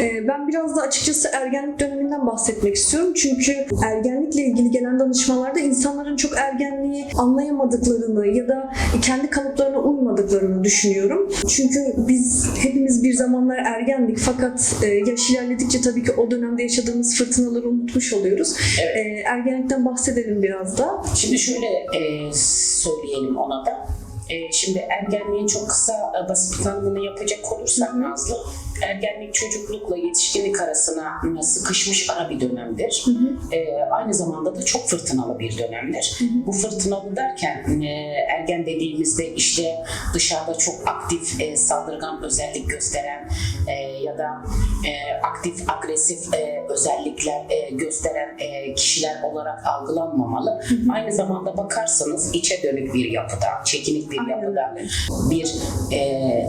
Ee, Ben biraz da açıkçası ergenlik döneminden bahsetmek istiyorum. Çünkü ergenlikle ilgili gelen danışmalarda insanların çok ergenliği anlayamadıklarını ya da kendi kalıplarına uymadıklarını düşünüyorum. Çünkü biz hepimiz bir zamanlar ergendik fakat e, yaş ilerledikçe tabii ki o dönemde yaşadığımız fırtınaları unutmuş oluyoruz. Evet. Ee, Ergenlikten bahsedelim biraz da. Şimdi şöyle e, söyleyelim ona da. E, şimdi ergenliğin çok kısa e, basit tanımını yapacak olursak. Nazlı, ergenlik çocuklukla yetişkinlik arasına sıkışmış ara bir dönemdir. Hı hı. E, aynı zamanda da çok fırtınalı bir dönemdir. Hı hı. Bu fırtınalı derken e, ergen dediğimizde işte dışarıda çok aktif e, saldırgan özellik gösteren e, ya da e, aktif agresif e, özellikler e, gösteren kişiler olarak algılanmamalı. Aynı zamanda bakarsanız içe dönük bir yapıda, çekinik bir yapıda bir e,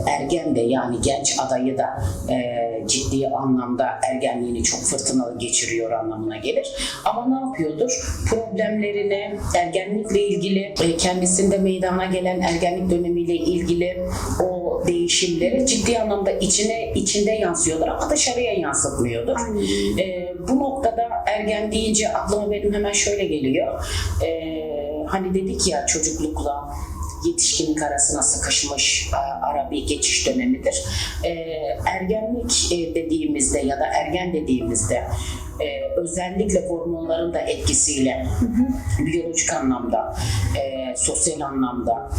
ergen de yani genç adayı da e, ciddi anlamda ergenliğini çok fırtınalı geçiriyor anlamına gelir. Ama ne yapıyordur? Problemlerini, ergenlikle ilgili e, kendisinde meydana gelen ergenlik dönemiyle ilgili o değişimleri ciddi anlamda içine içinde yansıyorlar ama dışarıya yansıtmıyordur. Aynen. E, bu noktada ergen deyince aklıma benim hemen şöyle geliyor. E, hani dedik ya çocuklukla yetişkinlik arasına sıkışmış e, ara bir geçiş dönemidir. E, ergenlik e, dediğimizde ya da ergen dediğimizde özellikle hormonların da etkisiyle biyolojik anlamda, sosyal anlamda,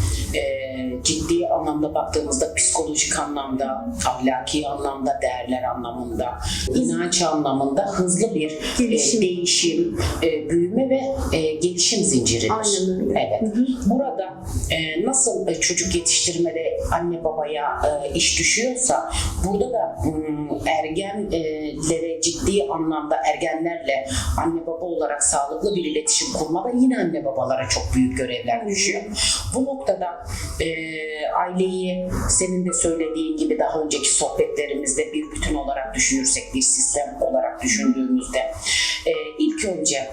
ciddi anlamda baktığımızda psikolojik anlamda, ahlaki anlamda, değerler anlamında, inanç anlamında hızlı bir Gelişim. değişim, büyüme ve gelişim zinciridir. Aynen öyle. Evet. Burada e, nasıl e, çocuk yetiştirmede anne babaya e, iş düşüyorsa burada da mm, ergenlere ciddi anlamda ergenlerle anne baba olarak sağlıklı bir iletişim kurmada yine anne babalara çok büyük görevler düşüyor. Bu noktada e, aileyi senin de söylediğin gibi daha önceki sohbetlerimizde bir bütün olarak düşünürsek, bir sistem olarak düşündüğümüzde e, ilk önce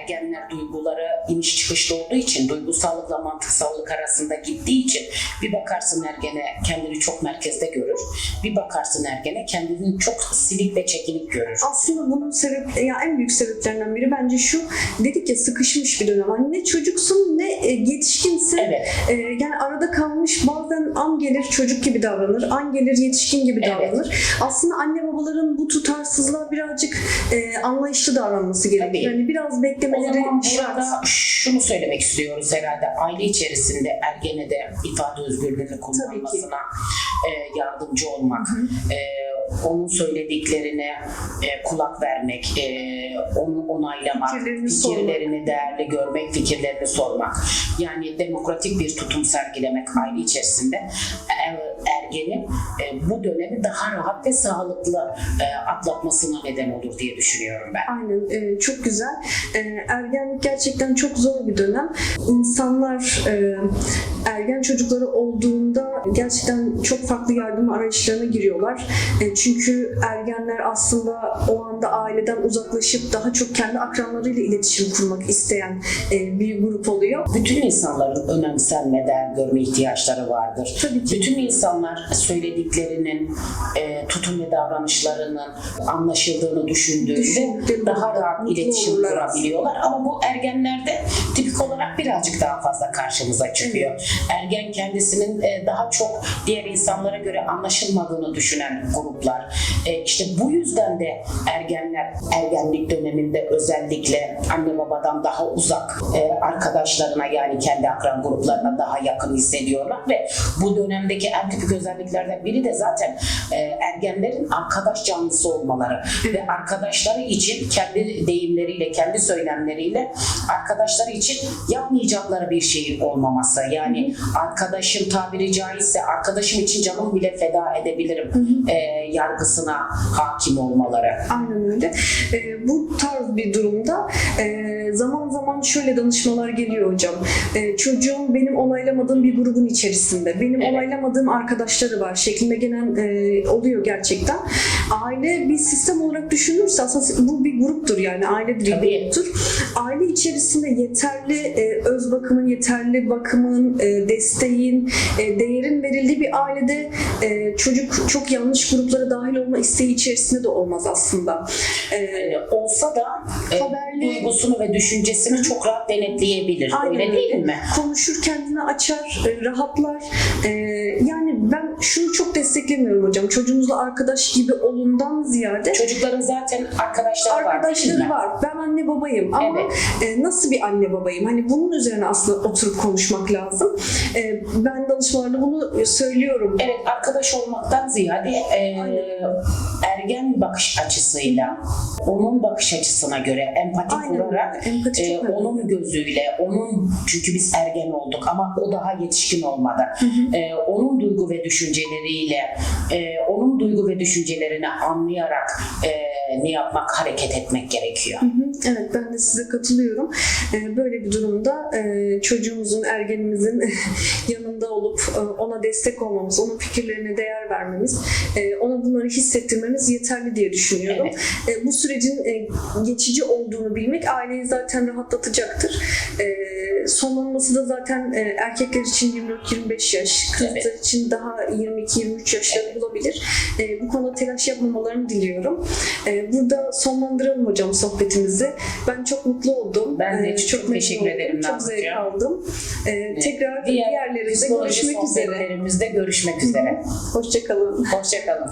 ergenler duyguları iniş çıkışlı olduğu için, duygusallıkla mantıksallık arasında gittiği için bir bakarsın ergene kendini çok merkezde görür. Bir bakarsın ergene kendini çok silik ve çekinik görür. Aslında bunun sebep, ya en büyük sebeplerinden biri bence şu. Dedik ya sıkışmış bir dönem. Hani ne çocuksun ne e, yetişkinsin. Evet, E, yani arada kalmış bazen an gelir çocuk gibi davranır, an gelir yetişkin gibi Evet. davranır. Aslında anne babaların bu tutarsızlığa birazcık e, anlayışlı davranması gerekiyor. Tabii. Yani biraz o beklemeleri zaman şart. şunu söylemek istiyoruz herhalde. Aile içerisinde ergene de ifade özgürlüğünü kullanmasına e, yardımcı olmak. e, onun söylediklerine e, kulak vermek, e, onu onaylamak, Fikirlerini fikirlerini değerli görmek, fikirlerini sormak. Yani demokratik bir tutum sergilemek aile içerisinde er- ergenin e, bu dönemi daha rahat ve sağlıklı e, atlatmasına neden olur diye düşünüyorum ben. Aynen e, çok güzel. E, ergenlik gerçekten çok zor bir dönem. İnsanlar e, ergen çocukları olduğunda gerçekten çok farklı yardım arayışlarına giriyorlar. E, çünkü ergenler aslında o anda aileden uzaklaşıp daha çok kendi akranlarıyla iletişim kurmak isteyen e, bir grup oluyor. Bütün insanların önemsenme, değer görme ihtiyaçları vardır. Tabii ki. Bütün insanlar söylediklerinin, e, tutum ve davranışlarının anlaşıldığını düşündüğünde Düşündükleri daha rahat iletişim kurabiliyorlar. Ama bu ergenlerde tipik olarak birazcık daha fazla karşımıza çıkıyor. Ergen kendisinin e, daha çok diğer insanlara göre anlaşılmadığını düşünen gruplar. E, işte bu yüzden de ergenler ergenlik döneminde özellikle anne babadan daha uzak e, arkadaşlarına yani kendi akran gruplarına daha yakın hissediyorlar ve bu dönemdeki en tipik özelliklerden biri de zaten ergenlerin arkadaş canlısı olmaları ve arkadaşları için kendi deyimleriyle, kendi söylemleriyle arkadaşları için yapmayacakları bir şeyin olmaması. Yani arkadaşım tabiri caizse arkadaşım için canımı bile feda edebilirim. E, yargısına hakim olmaları. Aynen öyle. E, bu tarz bir durumda e, zaman zaman şöyle danışmalar geliyor hocam. E, çocuğum benim onaylamadığım bir grubun içerisinde. Benim Evet. onaylamadığım arkadaşları var şeklinde gelen e, oluyor gerçekten. aile bir sistem olarak düşünürse aslında bu bir gruptur yani ailedir bir Tabii. gruptur. Aile içerisinde yeterli e, öz bakımın, yeterli bakımın, e, desteğin, e, değerin verildiği bir ailede e, çocuk çok yanlış gruplara dahil olma isteği içerisinde de olmaz aslında. E, E, olsa da e, Haberli- duygusunu ve düşüncesini çok rahat denetleyebilir. Aynen Öyle değil mi? Konuşur, kendini açar, e, rahatlar. E, yani ben şunu çok desteklemiyorum hocam. Çocuğunuzla arkadaş gibi olundan ziyade Çocukların zaten arkadaşları var değil arkadaşları mi? var. Ben anne babayım ama Evet. e, nasıl bir anne babayım? Hani bunun üzerine aslında oturup konuşmak lazım. E, ben danışmalarda bunu söylüyorum. Evet arkadaş olmaktan ziyade e, Aynen. ergen bakış açısıyla onun bakış açısına göre empati kurarak öyle. Empati e, çok önemli. onun gözüyle onun çünkü biz ergen olduk ama o daha yetişkin olmadı. E, onun duygu ve düşünceleriyle e, onun duygu ve düşüncelerini anlayarak e, ne yapmak hareket etmek gerekiyor. Hı hı, Evet ben de size katılıyorum. Ee, Böyle bir durumda e, çocuğumuzun, ergenimizin yanında olup e, ona destek olmamız, onun fikirlerine değer vermemiz, e, ona bunları hissettirmemiz yeterli diye düşünüyorum. E, Bu sürecin e, geçici olduğunu bilmek aileyi zaten rahatlatacaktır. E, Sonlanması da zaten e, erkekler için 24-25 yaş, kızlar Evet. için daha 22-23 yaşları bulabilir. E, Bu konuda telaş yapmamalarını diliyorum. Ee, Burada sonlandıralım hocam sohbetimizi. Ben çok mutlu oldum. Ben de Ee, çok memnun teşekkür ederim Çok zevk aldım. Ee, Tekrar Diğer diğerlerinde görüşmek üzere. sohbetlerimizde görüşmek üzere. Hoşçakalın. Hoşçakalın.